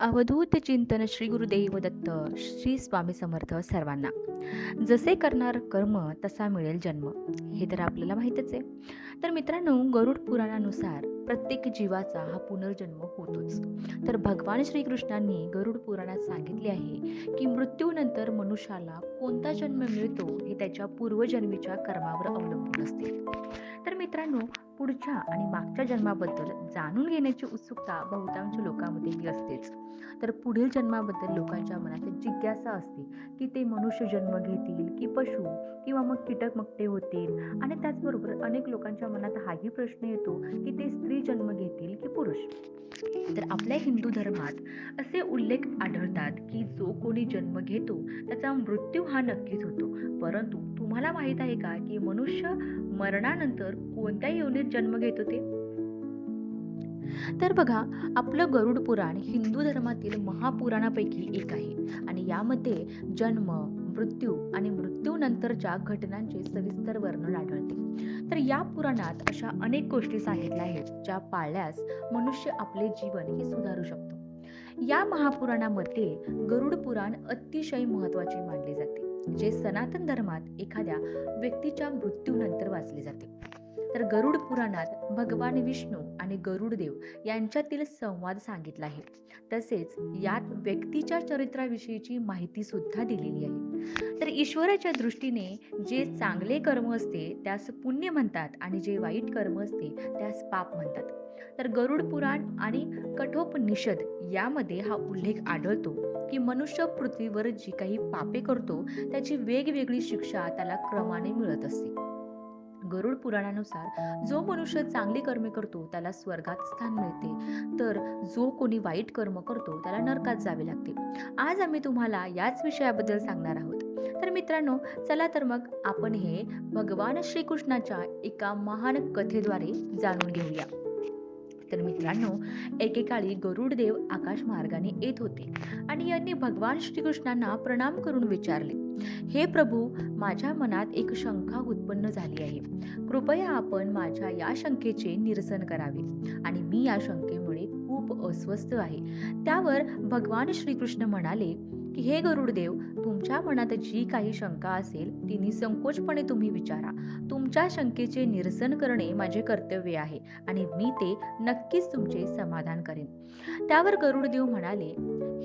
अवधूत चिंतन श्री गुरुदेव दत्त श्री स्वामी समर्थ सर्वांना. जसे करणार कर्म तसा मिळेल जन्म. हे तर आपल्याला माहितच आहे. तर मित्रांनो गरुड पुराणानुसार प्रत्येक जीवाचा हा पुनर्जन्म होतोच. तर भगवान श्रीकृष्णांनी गरुड पुराणात सांगितले आहे की मृत्यूनंतर मनुष्याला कोणता जन्म मिळतो हे त्याच्या पूर्वजन्मीच्या कर्मावर अवलंबून असते. तर मित्रांनो पुढच्या आणि मागच्या जन्माबद्दल जाणून घेण्याची उत्सुकता बहुतांश लोकांमध्येही असतेच. तर पुढील जन्माबद्दल लोकांच्या मनात जिज्ञासा असते की ते मनुष्य जन्म घेतील की पशु किंवा मग कीटक मकटे होतील. आणि त्याचबरोबर अनेक लोकांच्या मनात हाही प्रश्न येतो की ते स्त्री जन्म घेतील की पुरुष? तर आपल्या हिंदू धर्मात असे उल्लेख आढळतात की जो कोणी जन्म घेतो त्याचा मृत्यू हा नक्कीच होतो. परंतु तुम्हाला माहीत आहे का की मनुष्य मरणानंतर कोणत्या योनीत जन्म घेत होते. तर बघा आपलं गरुड पुराण हिंदू धर्मातील महापुराणापैकी एक आहे. आणि यामध्ये जन्म मृत्यू आणि मृत्यूनंतरच्या घटनांचे सविस्तर वर्णन आढळते. तर या पुराणात अशा अनेक गोष्टी सांगितल्या आहेत ज्या पाळल्यास मनुष्य आपले जीवन हे सुधारू शकतो. या महापुराणामध्ये गरुड पुराण अतिशय महत्त्वाचे मानले जाते जे सनातन धर्मात एखाद्या व्यक्तीच्या मृत्यूनंतर वाचले जाते. तर गरुड पुराणात भगवान विष्णू आणि गरुडदेव यांच्यातील संवाद सांगितला आहे. तसेच यात व्यक्तीच्या चरित्राविषयीची माहिती सुद्धा दिलेली आहे. तर ईश्वराच्या दृष्टीने जे चांगले कर्म असते त्यास पुण्य म्हणतात आणि जे वाईट कर्म असते त्यास पाप म्हणतात. तर गरुड पुराण आणि कठोपनिषद यामध्ये हा उल्लेख आढळतो की मनुष्य पृथ्वीवर जी काही पापे करतो त्याची वेगवेगळी शिक्षा त्याला क्रमाने मिळत असते. गरुड पुराणानुसार जो मनुष्य चांगली कर्मे करतो त्याला स्वर्गात स्थान मिळते. तर जो कोणी वाईट कर्म करतो त्याला नरकात जावे लागते. आज आम्ही तुम्हाला याच विषयाबद्दल सांगणार आहोत. तर मित्रांनो चला तर मग आपण हे भगवान श्रीकृष्णाच्या एका महान कथेद्वारे जाणून घेऊया. तर मित्रांनो एकेकाळी गरुडदेव आकाश मार्गाने येत होते आणि यांनी भगवान श्रीकृष्णांना प्रणाम करून विचारले हे प्रभू माझ्या मनात एक शंका उत्पन्न झाली आहे. कृपया आपण माझ्या या शंकेचे निरसन करावे आणि मी या शंकेमुळे खूप अस्वस्थ आहे. त्यावर भगवान श्रीकृष्ण म्हणाले की हे गरुडदेव तुमच्या मनात जी काही शंका असेल ती निसंकोचपणे तुम्ही विचारा. तुमच्या शंकेचे निरसन करणे माझे कर्तव्य आहे आणि मी ते नक्कीच तुमचे समाधान करेन. त्यावर गरुडदेव म्हणाले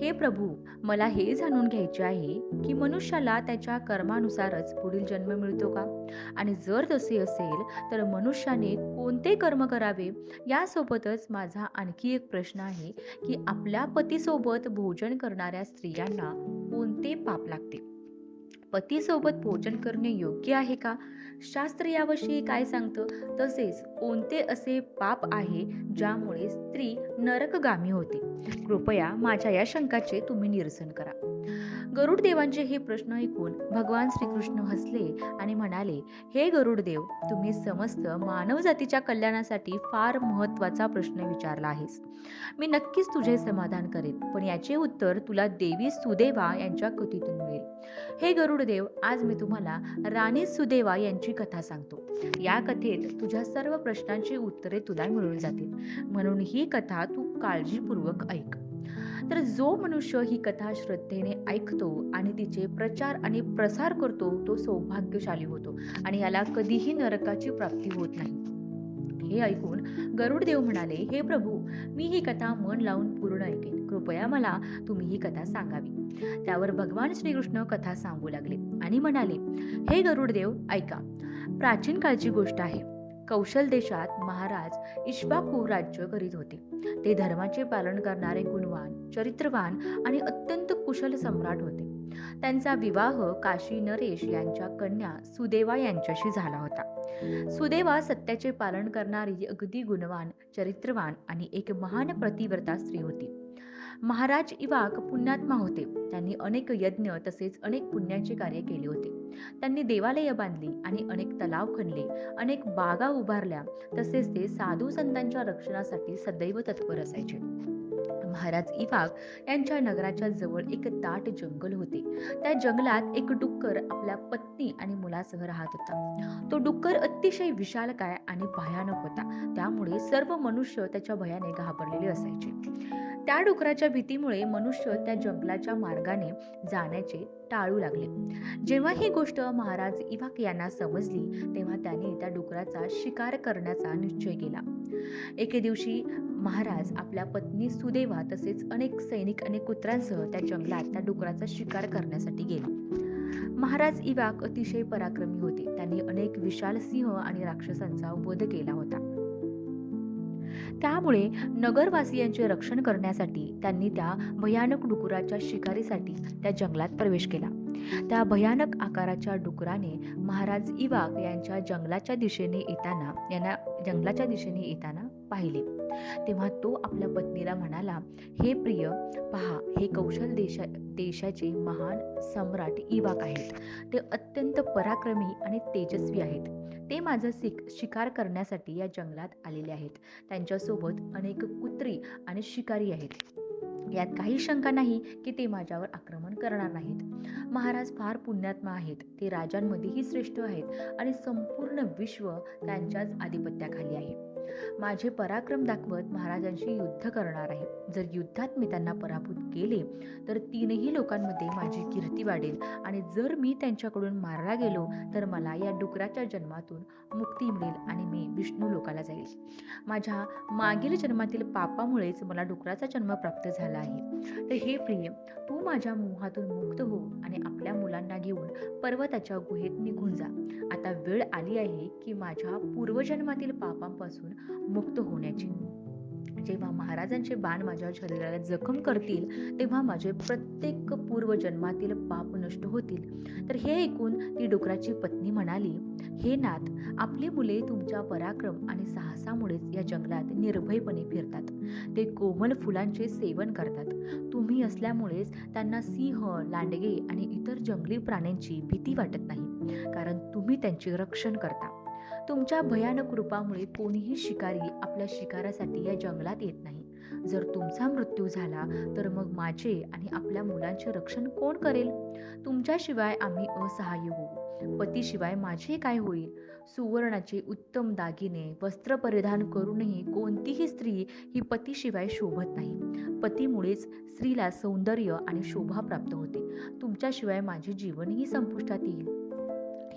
हे प्रभू मला हे जाणून घ्यायचे आहे की मनुष्याला त्याच्या कर्मानुसारच पुढील जन्म मिळतो का? आणि जर तसे असेल तर मनुष्याने कोणते कर्म करावे? यासोबतच माझा आणखी एक प्रश्न आहे की आपल्या पतीसोबत भोजन करणाऱ्या स्त्रियांना कोणते पाप लागते पतीसोबत भोजन करणे योग्य आहे का? शास्त्र याविषयी काय सांगतं? तसेच कोणते असे पाप आहे ज्यामुळे स्त्री नरकगामी होते? कृपया माझ्या या शंकाचे तुम्ही निरसन करा. गरुड देवांचे हे प्रश्न ऐकून भगवान श्रीकृष्ण हसले आणि म्हणाले हे गरुडदेव तुम्ही समस्त मानव जातीच्या कल्याणासाठी फार महत्त्वाचा प्रश्न विचारला आहेस. मी नक्कीच तुझे समाधान करेन पण याचे उत्तर तुला देवी सुदेवा यांच्या कथेतून मिळेल. हे गरुडदेव आज मी तुम्हाला राणी सुदेवा यांची कथा सांगतो. या कथेत तुझ्या सर्व प्रश्नांची उत्तरे तुला मिळून जातील. म्हणून ही कथा तू काळजीपूर्वक ऐक. तर जो मनुष्य ही कथा श्रद्धेने ऐकतो आणि तिचे प्रचार आणि प्रसार करतो तो सौभाग्यशाली होतो आणि याला कधीही नरकाची प्राप्ती होत नाही. हे ऐकून गरुडदेव म्हणाले हे प्रभू मी ही कथा मन लावून पूर्ण ऐकेन. कृपया मला तुम्ही ही कथा सांगावी. त्यावर भगवान श्रीकृष्ण कथा सांगू लागले आणि म्हणाले हे गरुडदेव ऐका. प्राचीन काळची गोष्ट आहे. कौशल देशात महाराज इश्बाकू राज्य करीत होते. ते धर्माचे पालन करणारे गुणवान चरित्रवान आणि अत्यंत कुशल सम्राट होते. त्यांचा विवाह काशी नरेश यांच्या कन्या सुदेवा यांच्याशी झाला होता. सुदेवा सत्याचे पालन करणारी अगदी गुणवान चरित्रवान आणि एक महान प्रतिव्रता स्त्री होती. महाराज इवाक पुण्यात्मा होते. त्यांनी अनेक यज्ञ तसेच अनेक पुण्याचे कार्य केले होते. त्यांनी देवालय बांधली आणि अनेक तलाव खणले अनेक बागा उभारल्या. तसेच ते साधू संतांच्या रक्षणासाठी सदैव तत्पर असायचे. महाराज इवाक यांच्या नगराच्या जवळ एक दाट जंगल होते. त्या जंगलात एक डुक्कर आपल्या पत्नी आणि मुलासह राहत होता. तो डुक्कर अतिशय विशालकाय आणि भयानक होता. त्यामुळे सर्व मनुष्य त्याच्या भयाने घाबरलेले असायचे. त्या डुकराच्या भीतीमुळे मनुष्य त्या जंगलाच्या मार्गाने जाण्याचे टाळू लागले. जेव्हा ही गोष्ट महाराज इवाक यांना समजली तेव्हा त्यांनी त्या डुकराचा शिकार करण्याचा निश्चय केला. एके दिवशी महाराज आपल्या पत्नी सुदेवा तसेच अनेक सैनिक आणि कुत्र्यांसह त्या जंगलात त्या डुकराचा शिकार करण्यासाठी गेले. महाराज इवाक अतिशय पराक्रमी होते. त्यांनी अनेक विशाल सिंह आणि राक्षसांचा वध केला होता. त्यामुळे नगरवासियांचे रक्षण करण्यासाठी त्यांनी त्या भयानक डुकराच्या शिकारीसाठी त्या जंगलात प्रवेश केला. त्या भयानक आकाराच्या डुकराने महाराज इवाक यांच्या जंगलाच्या दिशेने येताना यांना जंगलाच्या दिशेने येताना पाहिले. तेव्हा तो आपल्या पत्नीला म्हणाला हे प्रिय पहा हे कौशल देशा देशाचे महान सम्राट इवाक आहेत. ते अत्यंत पराक्रमी आणि तेजस्वी आहेत. ते माझं शिक शिकार करण्यासाठी या जंगलात आलेले आहेत. त्यांच्यासोबत अनेक कुत्री आणि शिकारी आहेत. यात काही शंका नाही की ते माझ्यावर आक्रमण करणार नाहीत. महाराज फार पुण्यात्मा आहेत. ते राजांमध्येही श्रेष्ठ आहेत आणि संपूर्ण विश्व त्यांच्याच आधिपत्याखाली आहे. माझे पराक्रम दाखवत महाराजांशी युद्ध करणार आहे. जर युद्धात मी त्यांना पराभूत केले तर तीनही लोकांमध्ये माझी कीर्ती वाढेल. आणि जर मी त्यांच्याकडून मारला गेलो तर मला या डुकराच्या जन्मातून मुक्ती मिळेल आणि मी विष्णू लोकाला जाईल. माझ्या मागील जन्मातील पापामुळेच मला डुकराचा जन्म प्राप्त झाला आहे. तर हे प्रिय तू माझ्या मोहातून मुक्त हो आणि आपल्या मुलांना घेऊन पर्वताच्या गुहेत निघून जा. आता वेळ आली आहे की माझ्या पूर्वजन्मातील पापांपासून मुक्त होण्याची. जेव्हा महाराजांचे बाण माझ्या शरीराला जखम करतील तेव्हा माझे प्रत्येक पूर्वजन्मातील पाप नष्ट होतील. तर हे ऐकून ती डुकराची पत्नी म्हणाली हे नाथ आपली मुले तुमच्या पराक्रम आणि साहसामुळेच या जंगलात निर्भयपणे फिरतात. ते कोमल फुलांचे सेवन करतात. तुम्ही असल्यामुळेच त्यांना सिंह लांडगे आणि इतर जंगली प्राण्यांची भीती वाटत नाही. कारण तुम्ही त्यांचे रक्षण करता. तुमच्या भयानक रूपामुळे कोणीही शिकारी आपल्या शिकारासाठी या जंगलात येत नाही. जर तुमचा मृत्यू झाला तर मग माझे आणि आपल्या मुलांचे रक्षण कोण करेल? तुमच्याशिवाय आम्ही असहाय्य होऊ. पतीशिवाय माझे काय होईल? सुवर्णाचे उत्तम दागिने वस्त्र परिधान करूनही कोणतीही स्त्री ही पतीशिवाय शोभत नाही. पतीमुळेच स्त्रीला सौंदर्य आणि शोभा प्राप्त होते. तुमच्याशिवाय माझे जीवनही संपुष्टात येईल.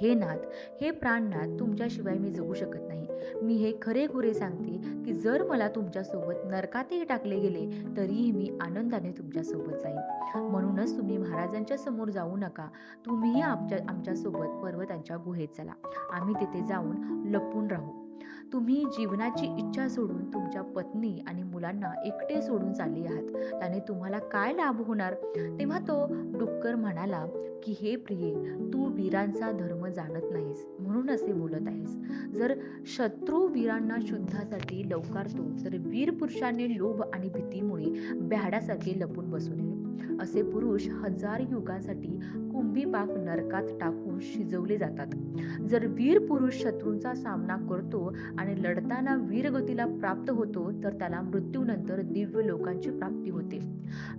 हे नाथ हे प्राणनाथ तुमच्याशिवाय मी जगू शकत नाही. मी हे खरे खुरे सांगते की जर मला तुमच्यासोबत नरकातही टाकले गेले तरीही मी आनंदाने तुमच्यासोबत जाईल म्हणूनच तुम्ही महाराजांच्या समोर जाऊ नका. तुम्हीही आमच्या आमच्यासोबत पर्वतांच्या गुहेत चला. आम्ही तिथे जाऊन लपून राहू. तुम्ही जीवनाची इच्छा सोडून तुमच्या पत्नी आणि मुलांना एकटे सोडून चालले आहात. त्याने तुम्हाला काय लाभ होणार? तेव्हा तो डुक्कर म्हणाला की हे प्रिये तू वीरांचा धर्म जाणत नाहीस. म्हणून असे बोलत आहेस. जर शत्रू वीरांना शुद्धासाठी लवकारतो तर वीर पुरुषाने लोभ आणि भीतीमुळे भ्याडासारखे लपून बसू नये असे पुरुष हजार युगांसाठी कुंभी पाक नरकात टाकून शिजवले जातात. जर वीर पुरुष शत्रूंचा सामना करतो आणि लढताना वीरगतीला प्राप्त होतो तर त्याला मृत्यूनंतर दिव्य लोकांची प्राप्ती होते.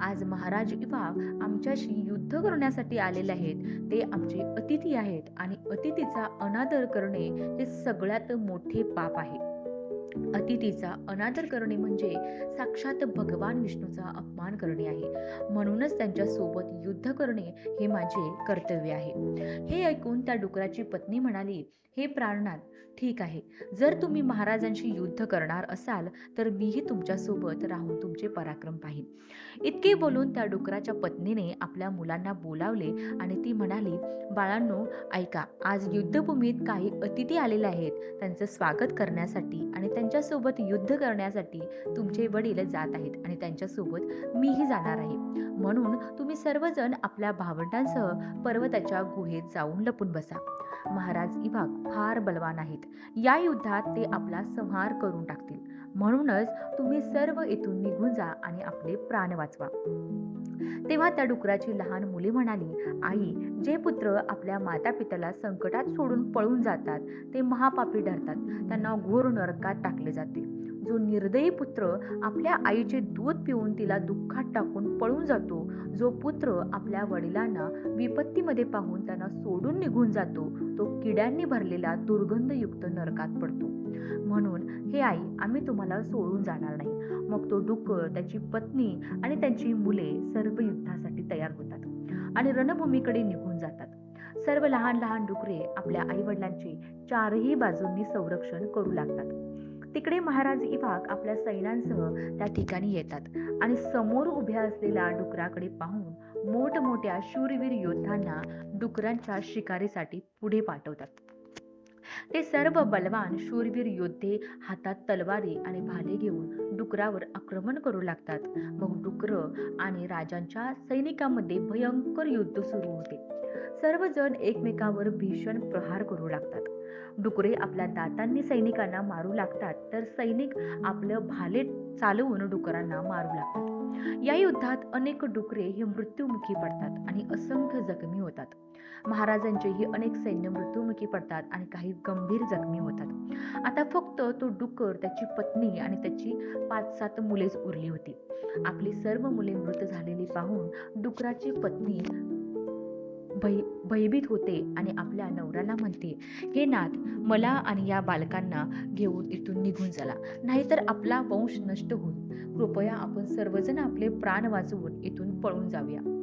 आज महाराज इवा आमच्याशी युद्ध करण्यासाठी आलेले आहेत. ते आमचे अतिथी आहेत आणि अतिथीचा अनादर करणे हे सगळ्यात मोठे पाप आहे. अतिथीचा अनादर करणे म्हणजे साक्षात भगवान विष्णूचा अपमान करणे आहे. म्हणूनच त्यांच्यासोबत युद्ध करणे हे माझे कर्तव्य आहे. हे ऐकून त्या डुकराची पत्नी म्हणाली हे प्राणनाथ ठीक आहे. जर तुम्ही महाराजांशी युद्ध करणार असाल तर मीही तुमच्यासोबत राहून तुमचे पराक्रम पाहिन. इतके बोलून त्या डुकराच्या पत्नीने आपल्या मुलांना बोलावले आणि ती म्हणाली बाळांनो ऐका. आज युद्धभूमीत काही अतिथी आलेले आहेत. त्यांचं स्वागत करण्यासाठी आणि त्यांच्यासोबत युद्ध करण्यासाठी तुमचे वडील जात आहेत आणि त्यांच्यासोबत मीही जाणार आहे. म्हणून तुम्ही सर्वजण आपल्या भावंडांसह पर्वताच्या गुहेत जाऊन लपून बसा. महाराज इभाग फार बलवान आहेत. या युद्धात ते आपला संहार करून टाकतील. म्हणूनच तुम्ही सर्व येथून निघून जा आणि आपले प्राण वाचवा. तेव्हा त्या डुकराची लहान मुले म्हणाली आई जे पुत्र आपल्या माता पित्याला संकटात सोडून पळून जातात ते महापापी ठरतात. त्यांना घोर नरकात टाकले जाते. जो निर्दयी पुत्र आपल्या आईचे दूध पिऊन तिला दुःखात टाकून पळून जातो जो पुत्र आपल्या वडिलांना विपत्तीमध्ये पाहून त्यांना सोडून निघून जातो तो किड्यांनी भरलेला दुर्गंधयुक्त नरकात पडतो. म्हणून हे आई आम्ही तुम्हाला सोडून जाणार नाही. मग तो डुक्कर त्याची पत्नी आणि त्यांची मुले सर्व युद्धासाठी तयार होतात आणि रणभूमीकडे निघून जातात. सर्व लहान लहान डुकरे आपल्या आई वडिलांचे चारही बाजूंनी संरक्षण करू लागतात. तिकडे महाराज इवाक आपल्या सैन्यांसह त्या ठिकाणी येतात आणि समोर उभ्या असलेल्या डुकराकडे पाहून मोठमोठ्या शूरवीर योद्धांना डुकरांच्या शिकारीसाठी पुढे पाठवतात. ते सर्व बलवान शूरवीर योद्धे हातात तलवारी आणि भाले घेऊन डुकरावर आक्रमण करू लागतात. मग डुकर आणि राजांच्या सैनिकांमध्ये भयंकर युद्ध सुरू होते. सर्वजण एकमेकावर भीषण प्रहार करू लागतात. डुकरे आपल्या दातांनी सैनिकांना मारू लागतात तर सैनिक आपलं भाले चालवून डुकरांना मारू लागतात. या युद्धात अनेक डुकरे हे मृत्युमुखी पडतात आणि असंख्य जखमी होतात. महाराजांचेही अनेक सैन्य मृत्युमुखी पडतात आणि काही गंभीर जखमी होतात. आता फक्त तो डुकर त्याची पत्नी आणि त्याची पाच सात मुलेच उरली होती. आपली सर्व मुले मृत झालेली पाहून डुकराची पत्नी भय भयभीत होते आणि आपल्या नवऱ्याला म्हणते हे नाथ मला आणि या बालकांना घेऊन इथून निघून चला. नाहीतर आपला वंश नष्ट होईल. कृपया आपण सर्वजण आपले प्राण वाचवून इथून पळून जाऊया.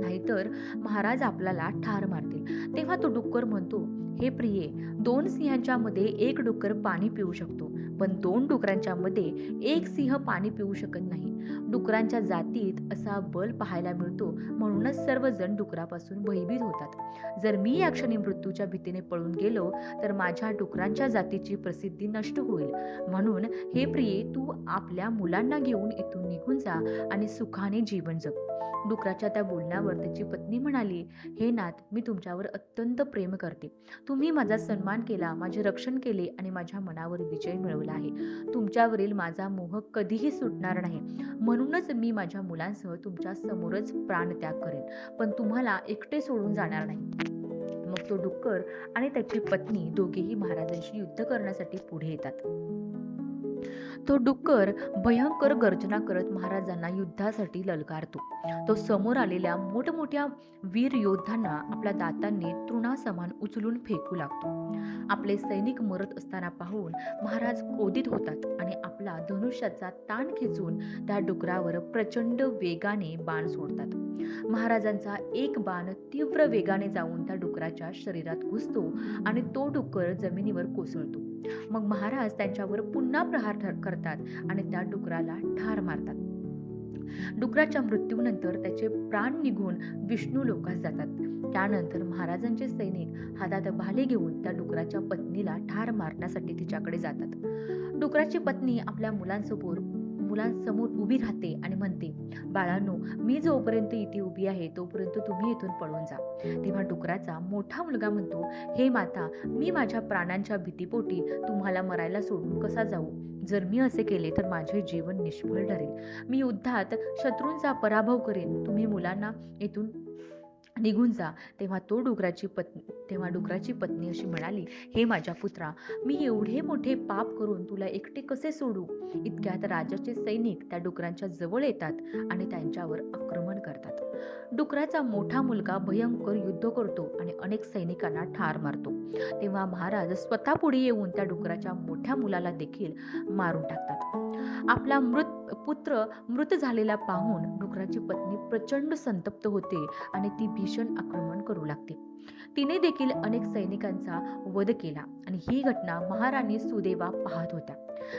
नाहीतर महाराज आपल्याला ठार मारतील. तेव्हा तो डुक्कर म्हणतो हे प्रिये दोन सिंहांच्या मध्ये एक डुक्कर पाणी पिऊ शकतो पण दोन डुकरांच्या मध्ये एक सिंह पाणी पिऊ शकत नाही. डुकरांच्या जातीत असा बल पाहायला मिळतो म्हणूनच सर्वजण डुकरापासून भयभीत होतात. जर मी या क्षणी मृत्यूच्या भीतीने पळून गेलो तर माझ्या डुकरांच्या जातीची प्रसिद्धी नष्ट होईल. म्हणून हे प्रिये तू आपल्या मुलांना घेऊन इथून निघून जा आणि सुखाने जीवन जग. डुकराच्या त्या बोलण्यावर त्याची पत्नी म्हणाली हे नाथ मी तुमच्यावर अत्यंत प्रेम करते. तुम्ही माझा सन्मान केला माझे रक्षण केले आणि माझ्या मनावर विजय मिळवला आहे. तुमच्यावरील माझा मोह कधीही सुटणार नाही. म्हणूनच मी माझ्या मुलांसह तुमच्या समोरच प्राणत्याग करेन. पण तुम्हाला एकटे सोडून जाणार नाही. मग तो डुक्कर आणि त्याची पत्नी दोघेही महाराजांशी युद्ध करण्यासाठी पुढे येतात. तो डुक्कर भयंकर गर्जना करत महाराजांना युद्धासाठी ललकारतो. तो समोर आलेल्या मोठमोठ्या वीर योद्धांना आपल्या दातांनी तृणासमान उचलून फेकू लागतो. आपले सैनिक मरत असताना पाहून महाराज क्रोधित होतात आणि आपला धनुष्याचा ताण खेचून त्या डुकरावर प्रचंड वेगाने बाण सोडतात. महाराजांचा एक बाण तीव्र वेगाने जाऊन त्या डुकराच्या शरीरात घुसतो आणि तो डुक्कर जमिनीवर कोसळतो. मग महाराज त्यांच्यावर पुन्हा प्रहार करतात आणि त्या डुकराला ठार मारतात. डुकराच्या मृत्यूनंतर त्याचे प्राण निघून विष्णू लोकास जातात. त्यानंतर महाराजांचे सैनिक हातात भाले घेऊन त्या डुकराच्या पत्नीला ठार मारण्यासाठी तिच्याकडे जातात. डुकराची पत्नी आपल्या मुलांसमोर मुलांसमोर उभी राहते आणि म्हणते बाळांनो मी जोपर्यंत इथे उभी आहे तोपर्यंत तुम्ही इथून पळून जा. तेव्हा डुकराचा मोठा मुलगा म्हणतो हे माता मी माझ्या प्राणांच्या भीतीपोटी तुम्हाला मरायला सोडून कसा जाऊ? जर मी असे केले तर माझे जीवन निष्फळ ठरेल. मी युद्धात शत्रूंचा पराभव करेन. तुम्ही मुलांना इथून निघून जा. तेव्हा तो डुकराची पत्नी तेव्हा डुकराची पत्नी अशी म्हणाली हे माझ्या पुत्रा मी एवढे मोठे पाप करून तुला एकटे कसे सोडू? इतक्यात राजाचे सैनिक त्या डुकरांच्या जवळ येतात आणि त्यांच्यावर आक्रमण करतात. डुकराचा मोठा मुलगा भयंकर युद्ध करतो आणि अनेक सैनिकांना ठार मारतो. तेव्हा महाराज स्वतः पुढे येऊन त्या डुकराच्या मोठ्या मुलाला देखील मारून टाकतात. आपला मृत पुत्र मृत झालेला पाहून डुकराची पत्नी प्रचंड संतप्त होते आणि ती भीषण आक्रमण करू लागते. तिने देखील अनेक सैनिकांचा वध केला आणि ही घटना महाराणी सुदेवा पाहत होत्या.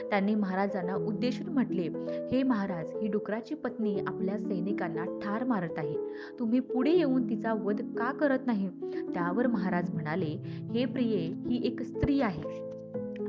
त्यांनी महाराजांना उद्देशून म्हटले हे महाराज ही डुकराची पत्नी आपल्या सैनिकांना ठार मारत आहे. तुम्ही पुढे येऊन तिचा वध का करत नाही? त्यावर महाराज म्हणाले हे प्रिये ही एक स्त्री आहे.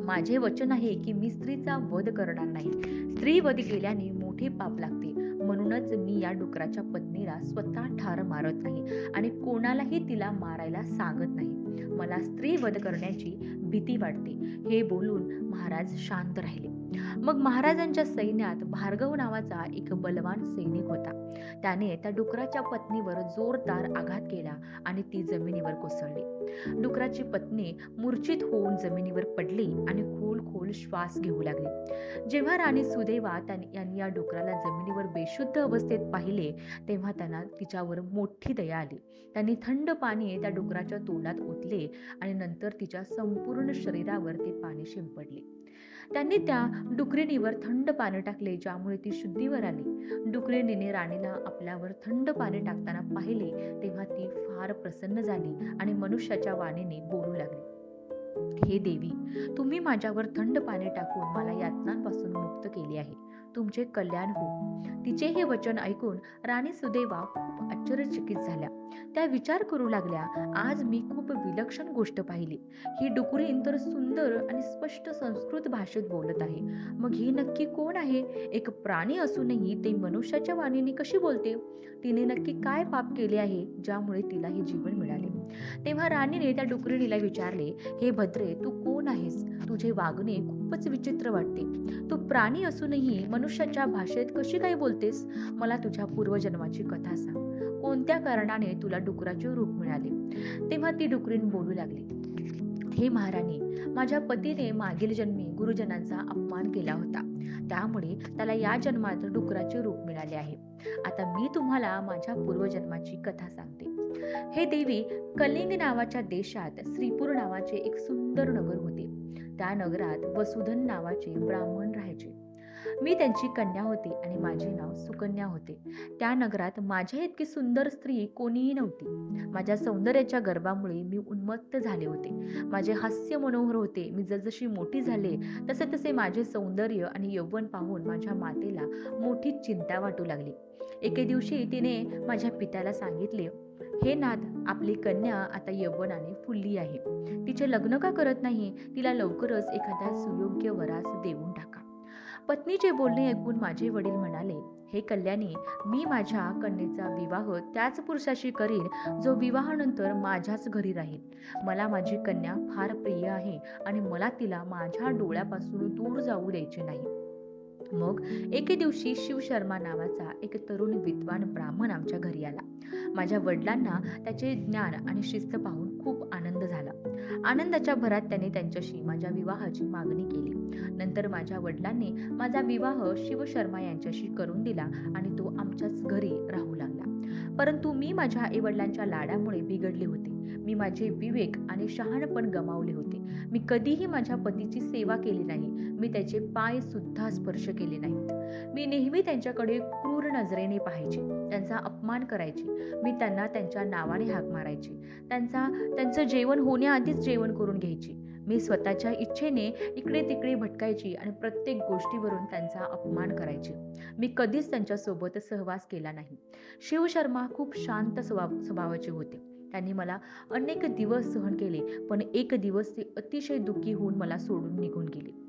माझे वचन आहे की मी स्त्रीचा वध करणार नाही. स्त्री वध केल्याने मोठे पाप लागते. म्हणूनच मी या डुकराच्या पत्नीला स्वतः ठार मारत नाही आणि कोणालाही तिला मारायला सांगत नाही. मला स्त्री वध करण्याची भीती वाटते. हे बोलून महाराज शांत राहिले. मग महाराजांच्या सैन्यात भार्गव नावाचा एक बलवान सैनिक होता. त्याने त्या डुकराच्या पत्नीवर जोरदार आघात केला आणि ती जमिनीवर कोसळली. डुकराची पत्नी मूर्छित होऊन जमिनीवर पडली आणि खोल खोल श्वास घेऊ लागली. जेव्हा राणी सुदैवा त्यांनी यांनी या डुकराला जमिनीवर बेशुद्ध अवस्थेत पाहिले तेव्हा त्यांना तिच्यावर मोठी दया आली. त्यांनी थंड पाणी त्या डुकराच्या तोंडात ओतले आणि नंतर तिच्या संपूर्ण शरीरावर ते पाणी शिंपडले. त्यांनी त्या डुकरेणीवर थंड पाणी टाकले ज्यामुळे ती शुद्धीवर आली. डुकरेणीने राणीला आपल्यावर थंड पाणी टाकताना पाहिले तेव्हा ती फार प्रसन्न झाली आणि मनुष्याच्या वाणीने बोलू लागली हे देवी तुम्ही माझ्यावर थंड पाणी टाकून मला यातनांपासून मुक्त केले आहे. तुमचे कल्याण हो. तिचे हे वचन ऐकून राणी सुदैवा खूप आश्चर्यचकित झाल्या. त्या विचार करू लागल्या आज मी खूप विलक्षण गोष्ट पाहिली. ही डुकरीन तर सुंदर आणि स्पष्ट संस्कृत भाषेत बोलत आहे. मग ही नक्की कोण आहे? एक प्राणी असूनही ते मनुष्याच्या वाणीने कशी बोलते? तिने नक्की काय पाप केले आहे ज्यामुळे तिला हे जीवन मिळाले? तेव्हा राणीने त्या डुकरीणीला विचारले हे भद्रे तू कोण आहेस? तुझे वागणे खूपच विचित्र वाटते. तू प्राणी असूनही मनुष्य मनुष्याच्या भाषेत कशी काही बोलतेस? मला तुझ्या पूर्वजन्माची कथा सांग. कोणत्या कारणाने तुला डुकराचे रूप मिळाले? तेव्हा ती डुकरीन बोलू लागली. हे महाराणी माझ्या पतीने मागील जन्मी गुरुजनांचा अपमान केला होता. त्यामुळे त्याला या जन्मात डुकराचे रूप मिळाले आहे. आता मी तुम्हाला माझ्या पूर्वजन्माची कथा सांगते. हे देवी कलिंग नावाच्या देशात श्रीपूर नावाचे एक सुंदर नगर होते. त्या नगरात वसुधन नावाचे ब्राह्मण राहायचे. मी त्यांची कन्या होती आणि माझे नाव सुकन्या होते. त्या नगरात माझ्या इतकी सुंदर स्त्री कोणीही नव्हती. माझ्या सौंदर्याच्या गर्भामुळे मी उन्मत्त झाले होते. माझे हास्य मनोहर होते. मी जसजशी मोठी झाले तसे तसे माझे सौंदर्य आणि यौवन पाहून माझ्या मातेला मोठी चिंता वाटू लागली. एके दिवशी तिने माझ्या पित्याला सांगितले हे नाथ आपली कन्या आता यवनाने फुलली आहे. तिचे लग्न का करत नाही? तिला लवकरच एखाद्या सुयोग्य वरास देऊन टाका. पत्नीचे बोलणे ऐकून माझे वडील म्हणाले हे कल्याणी मी माझ्या कन्येचा विवाह त्याच पुरुषाशी करीन जो विवाहानंतर माझ्याच घरी राहील. मला माझी कन्या फार प्रिय आहे आणि मला तिला माझ्या डोळ्यापासून दूर जाऊ द्यायचे नाही. मग एके दिवशी शिवशर्मा नावाचा एक तरुण विद्वान ब्राह्मण आमच्या घरी आला. माझ्या वडिलांना त्याचे ज्ञान आणि शिस्त पाहून खूप आनंद झाला. आनंदाच्या भरात त्याने त्यांच्याशी माझ्या विवाहाची मागणी केली. नंतर माझ्या वडिलांनी माझा विवाह शिवशर्मा यांच्याशी करून दिला आणि तो आमच्याच घरी राहू लागला. परंतु मी माझ्या आईवडिलांच्या लाडामुळे बिघडले होते. मी माझे विवेक आणि शहाणपण गमावले होते. मी कधीही माझ्या पतीची सेवा केली नाही. मी त्याचे पाय सुद्धा स्पर्श केले नाहीत. मी नेहमी त्यांच्याकडे क्रूर नजरेने पाहायचे. त्यांचा अपमान करायचे. मी त्यांना त्यांच्या नावाने हाक मारायची. त्यांचा त्यांचं जेवण होण्याआधीच जेवण करून घ्यायची. मी स्वतःच्या इच्छेने इकडे तिकडे भटकायची आणि प्रत्येक गोष्टीवरून त्यांचा अपमान करायची. मी कधीच त्यांच्यासोबत सहवास केला नाही. शिवशर्मा खूप शांत स्वभाव स्वभावाचे होते. त्यांनी मला अनेक दिवस सहन केले पण एक दिवस ते अतिशय दुःखी होऊन मला सोडून निघून गेले.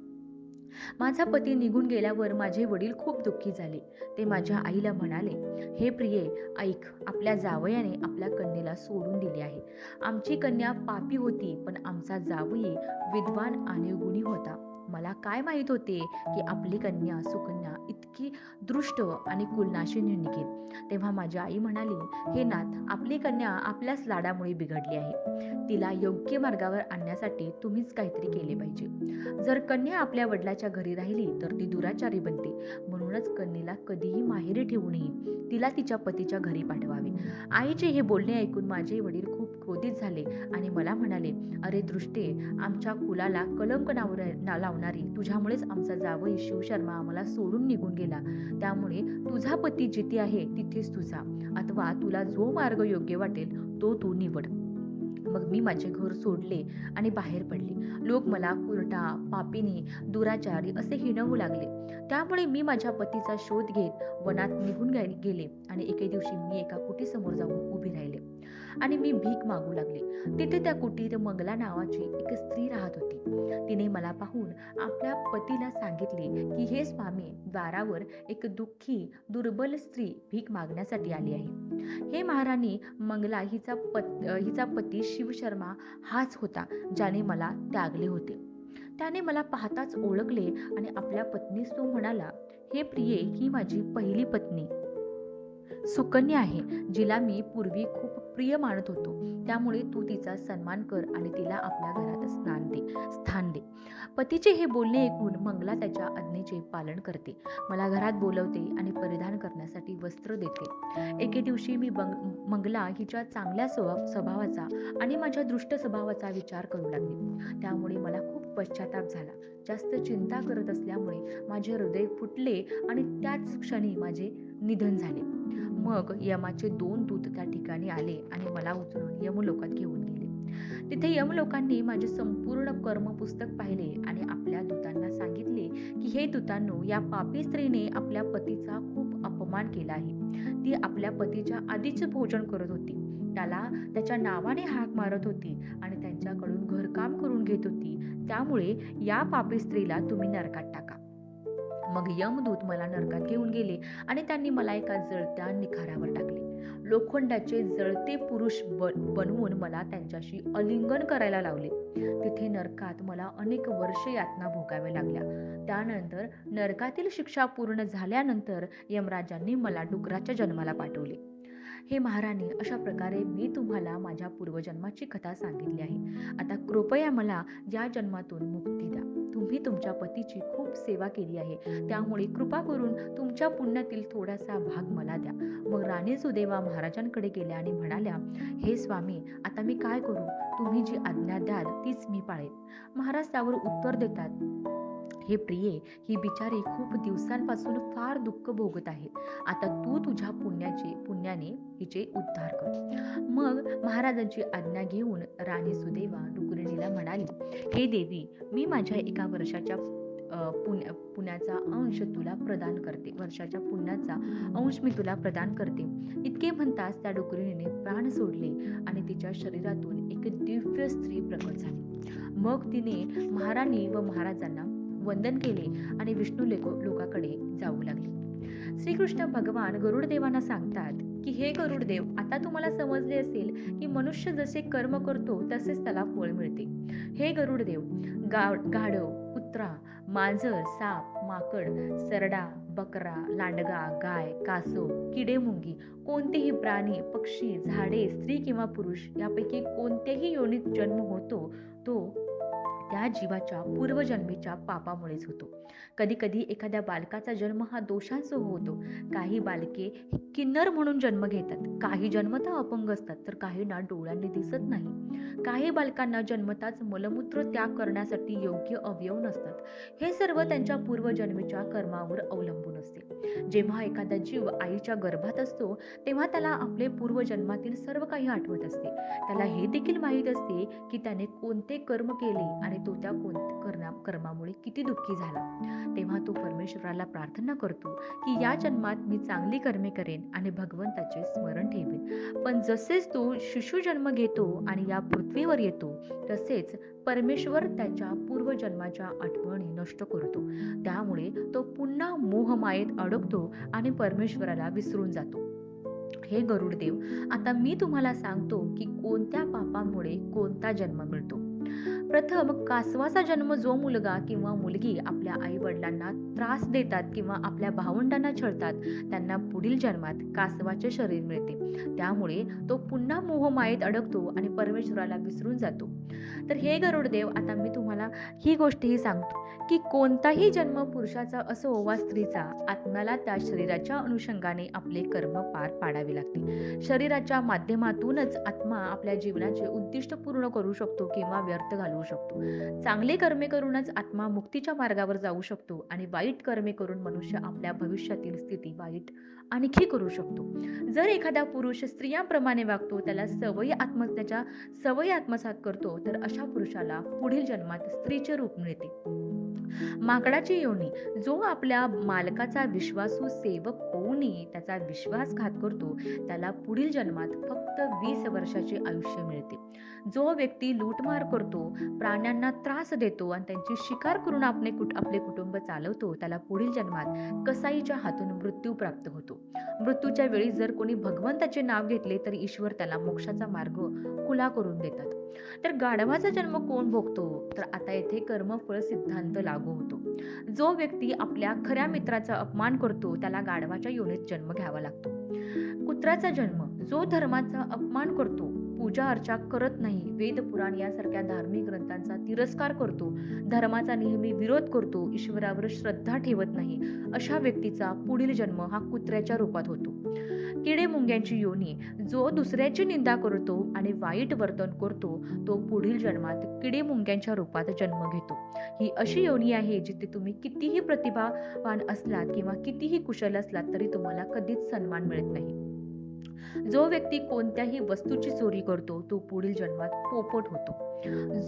माझा पती निघून गेल्यावर माझे वडील खूप दुःखी झाले. ते माझ्या आईला म्हणाले हे प्रिये ऐक आपल्या जावयाने आपल्या कन्येला सोडून दिले आहे. आमची कन्या पापी होती पण आमचा जावई विद्वान आणि गुणी होता. मला काय माहीत होते की आपली कन्या सुकन्या इतकी दृष्ट आणि कुलनाशिनी निघेल तेव्हा माझी आई म्हणाली हे नाथ आपली कन्या आपल्याच लाडामुळे बिघडली आहे. तिला योग्य मार्गावर आणण्यासाठी तुम्हीच काहीतरी केले पाहिजे. जर कन्या आपल्या वडिलाच्या घरी राहिली तर ती दुराचारी बनते. म्हणूनच कन्येला कधीही माहेरी ठेवू नये. तिला तिच्या पतीच्या घरी पाठवावे. आईचे हे बोलणे ऐकून माझे वडील खूप क्रोधित झाले आणि मला म्हणाले अरे दृष्टे आमच्या कुलाला कलंक नावर लावणारी तुझ्यामुळेच आमचा जावई शिवशर्मा आम्हाला सोडून निघून गेला. त्यामुळे तुझा पती जिथे आहे तिथेच तुझा. अथवा तुला जो मार्ग योग्य वाटेल तो तू निवड. मग मी माझे घर सोडले आणि बाहेर पडले. लोक मला कुरटा पापिनी दुराचारी असे हिणवू लागले. त्यामुळे मी माझ्या पतीचा शोध घेत वनात निघून गेले आणि एके दिवशी मी एका कुटीसमोर जाऊन उभी राहिले. आणि मी भीक मागू लागले. तिथे त्या कुटीत मंगला नावाची एक स्त्री राहत होती. तिने मला पाहून आपल्या पतीला सांगितले की हे स्वामी द्वारावर एक दुःखी दुर्बल स्त्री भीक मागण्यासाठी आली आहे. हे महाराणी मंगला हिचा पत हिचा पती शिवशर्मा हाच होता ज्याने मला त्यागले होते. त्याने मला पाहताच ओळखले आणि आपल्या पत्नीस तो म्हणाला हे प्रिये ही माझी पहिली पत्नी. सुकन्या आहे जिला मी पूर्वी खूप प्रिय मानत होतो. त्यामुळे तू तिचा सन्मान कर आणि तिला आपल्या घरात स्नान दे स्थान दे. पतीचे हे बोलणे ऐकून मंगला त्याच्या आज्ञेचे पालन करते. मला घरात बोलवते आणि परिधान करण्यासाठी वस्त्र देते. एके दिवशी मी बंग मंगला हिच्या चांगल्या स्वभाव स्वभावाचा आणि माझ्या दृष्ट स्वभावाचा विचार करू लागले. त्यामुळे मला खूप पश्चाताप झाला. जास्त चिंता करत असल्यामुळे माझे हृदय फुटले आणि त्याच क्षणी माझे निधन झाले. मग यमाचे दोन दूत त्या ठिकाणी आले आणि मला उचलून यमलोकात घेऊन गेले. तिथे यमलोकांनी माझे संपूर्ण कर्मपुस्तक पाहिले आणि आपल्या दूतांना सांगितले की हे दूतांनो या पापी स्त्रीने आपल्या पतीचा खूप अपमान केला आहे. ती आपल्या पतीच्या आधीच भोजन करत होती. त्याला त्याच्या नावाने हाक मारत होती आणि त्यांच्याकडून घरकाम करून घेत होती. त्यामुळे या पापी स्त्रीला तुम्ही नरकात टाका. मग यमदूत मला नरकात घेऊन गेले आणि त्यांनी मला एका जळत्या निखाऱ्यावर टाकले. लोखंडाचे जळते पुरुष बनवून मला त्यांच्याशी अलिंगन करायला लावले. तिथे नरकात मला अनेक वर्ष यातना भोगाव्या लागल्या. त्यानंतर नरकातील शिक्षा पूर्ण झाल्यानंतर यमराजांनी मला डुकराच्या जन्माला पाठवले. हे महाराणी अशा प्रकारे मी तुम्हाला माझ्या पूर्वजन्माची कथा सांगितली आहे. आता कृपया मला या जन्मातून मुक्ती द्या. तुम्ही तुमच्या पतीची खूप सेवा केली आहे. त्यामुळे कृपा करून तुमच्या पुण्यातील थोडासा भाग मला द्या. मग राणी सुदेवा महाराजांकडे गेल्या आणि म्हणाल्या हे स्वामी आता मी काय करू? तुम्ही जी आज्ञा द्याल तीच मी पाळेन. महाराज त्यावर उत्तर देतात हे प्रिये ही बिचारी खूप दिवसांपासून फार दुःख भोगत आहे आता तू तुझ्या पुण्याचे पुण्याने हिचे उद्धार कर. मग महाराजांची आज्ञा घेऊन राणी सुदैवा डुकरणीला म्हणाली हे देवी मी माझ्या एका वर्षाच्या पुण्या पुण्याचा अंश तुला प्रदान करते. वर्षाच्या पुण्याचा अंश मी तुला प्रदान करते. इतके म्हणताच त्या डुकरीने प्राण सोडले आणि तिच्या शरीरातून एक दिव्य स्त्री प्रकट झाली. मग तिने महाराणी व महाराजांना वंदन केले आणि विष्णू लोकाकडे जाऊ लागले. श्रीकृष्ण भगवान गरुडदेवांना सांगतात की हे गरुडदेव आता तुम्हाला समजले असेल की मनुष्य जसे कर्म करतो तसेच त्याला फळ मिळते. हे गरुडदेव गाढव कुत्रा मांजर साप माकड सरडा बकरा लांडगा गाय कासव किडेमुंगी कोणतेही प्राणी पक्षी झाडे स्त्री किंवा पुरुष यापैकी कोणत्याही योनीत जन्म होतो तो या जीवाच्या पूर्वजन्मीच्या पापामुळेच होतो. कधी कधी एखाद्या बालकाचा जन्म हा दोषांसह होतो. काही बालके किन्नर म्हणून जन्म घेतात. काही जन्मता अपंग असतात तर काहींना डोळ्यांनी दिसत नाही. काही बालकांना जन्मताच मलमूत्र त्याग करण्यासाठी योग्य अवयव नसतात. हे सर्व त्यांच्या पूर्वजन्मीच्या कर्मावर अवलंबून असते. जेव्हा एखादा जीव आईच्या गर्भात असतो तेव्हा त्याला आपले पूर्वजन्मातील सर्व काही आठवत असते. त्याला हे देखील माहीत असते की त्याने कोणते कर्म केले आणि तो त्या कर्मामुळे किती दुःखी झाला. तेव्हा तो परमेश्वराला प्रार्थना करतो की या जन्मात मी चांगली कर्मे करेन आणि भगवंताचे स्मरण ठेवेन. पण जसेच तो शिशु जन्म घेतो आणि या पृथ्वीवर येतो तसेच परमेश्वर त्याच्या पूर्वजन्माच्या आठवणी नष्ट करतो. त्यामुळे तो पुन्हा मोहमायेत अडकतो आणि परमेश्वराला विसरून जातो. हे गरुडदेव आता मी तुम्हाला सांगतो की कोणत्या पापामुळे कोणता जन्म मिळतो. प्रथम कासवाचा जन्म जो मुलगा किंवा मुलगी आपल्या आई वडिलांना त्रास देतात किंवा आपल्या भावंडांना छळतात त्यांना पुढील जन्मात कासवाचे शरीर मिळते. त्यामुळे तो पुन्हा मोहमायेत अडकतो आणि परमेश्वराला विसरून जातो. तर हे गरुडदेव आता मी तुम्हाला ही गोष्टही सांगतो की कोणताही जन्म पुरुषाचा असो वा स्त्रीचा आत्म्याला त्या शरीराच्या अनुषंगाने आपले कर्म पार पाडावे लागते. शरीराच्या माध्यमातूनच आत्मा आपल्या जीवनाचे उद्दिष्ट पूर्ण करू शकतो किंवा व्यर्थ घालवू शकतो. चांगले कर्मे करूनच आत्मा मुक्तीच्या मार्गावर जाऊ शकतो आणि वाईट कर्मे करून मनुष्य आपल्या भविष्यातील स्थिती वाईट आणखी करू शकतो. जर एखादा पुरुष स्त्रियांप्रमाणे वागतो त्याला सवयी आत्म त्याच्या सवयी आत्मसात करतो तर अशा पुरुषाला पुढील जन्मात स्त्रीचे रूप मिळते. माकडाची योनी जो आपल्या मालकाचा विश्वासू सेवक होऊनही त्याचा विश्वासघात करतो त्याला पुढील जन्मात फक्त वीस वर्षाचे आयुष्य मिळते. जो व्यक्ती लूटमार करतो प्राण्यांना त्रास देतो आणि त्यांची शिकार करून आपले कुट आपले कुटुंब चालवतो त्याला पुढील जन्मात कसाईच्या हातून मृत्यू प्राप्त होतो. मृत्यूच्या वेळी जर कोणी भगवंताचे नाव घेतले तर ईश्वर त्याला मोक्षाचा मार्ग खुला करून देतात. तर गाढवाचा जन्म कोण भोगतो? तर आता येथे कर्मफळ सिद्धांत लागू होतो जो व्यक्ती आपल्या खऱ्या मित्राचा अपमान करतो त्याला गाढवाच्या योनीत जन्म घ्यावा लागतो. कुत्राचा जन्म जो धर्माचा अपमान करतो पूजा अर्चा करत नाही वेद पुराण यासारख्या धार्मिक ग्रंथांचा तिरस्कार करतो धर्माचा नेहमी विरोध करतो ईश्वरावर श्रद्धा ठेवत नाही अशा व्यक्तीचा पुढील जन्म हा कुत्र्याच्या रूपात होतो. किडे मुंग्यांची योनी जो दुसऱ्याची निंदा करतो आणि वाईट वर्तन करतो तो पुढील जन्मात किडे मुंग्यांच्या रूपात जन्म घेतो. ही अशी योनी आहे जिथे तुम्ही कितीही प्रतिभावान असलात किंवा कितीही कुशल असलात तरी तुम्हाला कधीच सन्मान मिळत नाही. जो व्यक्ती कोणत्याही वस्तूची चोरी करतो तो पुढील जन्मात पोपट होतो.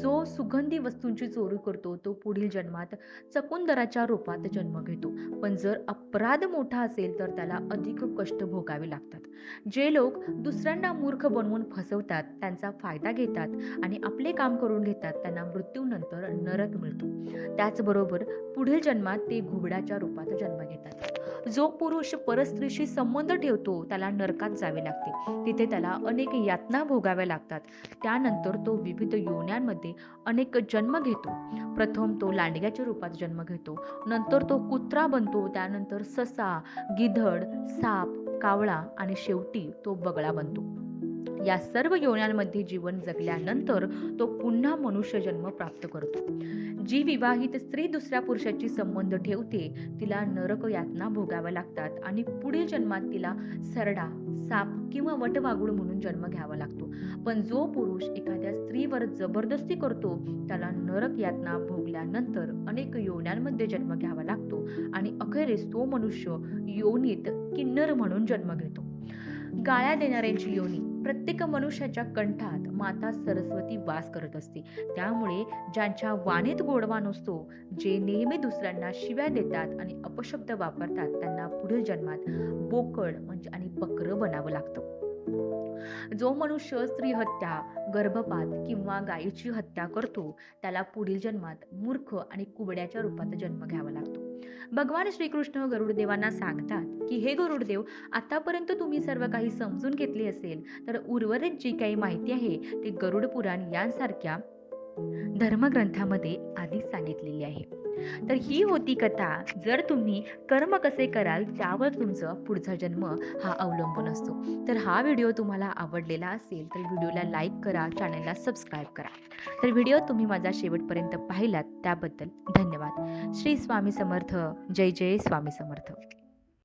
जो सुगंधी वस्तूंची चोरी करतो तो पुढील जन्मात चकुंदराच्या रूपात जन्म घेतो. पण जर अपराध मोठा असेल तर त्याला अधिक कष्ट भोगावे लागतात. जे लोक दुसऱ्यांना मूर्ख बनवून फसवतात त्यांचा फायदा घेतात आणि आपले काम करून घेतात त्यांना मृत्यूनंतर नरक मिळतो. त्याचबरोबर पुढील जन्मात ते घुबडाच्या रूपात जन्म घेतात. जो पुरुष परस्त्रीशी संबंध ठेवतो त्याला नरकात जावे लागते. तिथे त्याला अनेक यातना भोगाव्या लागतात. त्यानंतर तो विविध योन्यांमध्ये अनेक जन्म घेतो. प्रथम तो लांडग्याच्या रूपात जन्म घेतो. नंतर तो कुत्रा बनतो. त्यानंतर ससा गिधड साप कावळा आणि शेवटी तो बगळा बनतो. या सर्व योन्यांमध्ये जीवन जगल्यानंतर तो पुन्हा मनुष्य जन्म प्राप्त करतो. जी विवाहित स्त्री दुसऱ्या पुरुषाची संबंध ठेवते तिला नरक यातना भोगाव्या लागतात आणि पुढील जन्मात तिला सरडा साप किंवा वटवागुळ म्हणून जन्म घ्यावा लागतो. पण जो पुरुष एखाद्या स्त्रीवर जबरदस्ती करतो त्याला नरक यातना भोगल्यानंतर अनेक योन्यांमध्ये जन्म घ्यावा लागतो आणि अखेरीस तो मनुष्य योनीत किन्नर म्हणून जन्म घेतो. गाळ्या देणाऱ्यांची योनी. प्रत्येक मनुष्याच्या कंठात माता सरस्वती वास करत असते. त्यामुळे ज्यांच्या वाणीत गोडवा नसतो जे नेहमी दुसऱ्यांना शिव्या देतात आणि अपशब्द वापरतात त्यांना पुढील जन्मात बोकड म्हणजे आणि बकरं बनावं लागतं. जो मनुष्य स्त्री हत्या गर्भपात किंवा गायीची हत्या करतो त्याला पुढील जन्मात मूर्ख आणि कुबड्याच्या रूपात जन्म घ्यावा लागतो. भगवान श्रीकृष्ण गरुडदेवांना सांगतात की हे गरुडदेव आतापर्यंत तुम्ही सर्व काही समजून घेतले असेल तर उर्वरित जी काही माहिती आहे ती गरुड पुराण यांसारख्या धर्मग्रंथामध्ये आधीच सांगितलेली आहे. तर ही होती कथा. जर तुम्ही कर्म कसे कराल त्यावर तुमचं पुढचा जन्म हा अवलंबून असतो. तर हा व्हिडिओ तुम्हाला आवडलेला असेल तर व्हिडिओला लाईक करा चॅनलला सबस्क्राईब करा. तर व्हिडिओ तुम्ही माझा शेवटपर्यंत पाहिलात त्याबद्दल धन्यवाद. श्री स्वामी समर्थ. जय जय स्वामी समर्थ.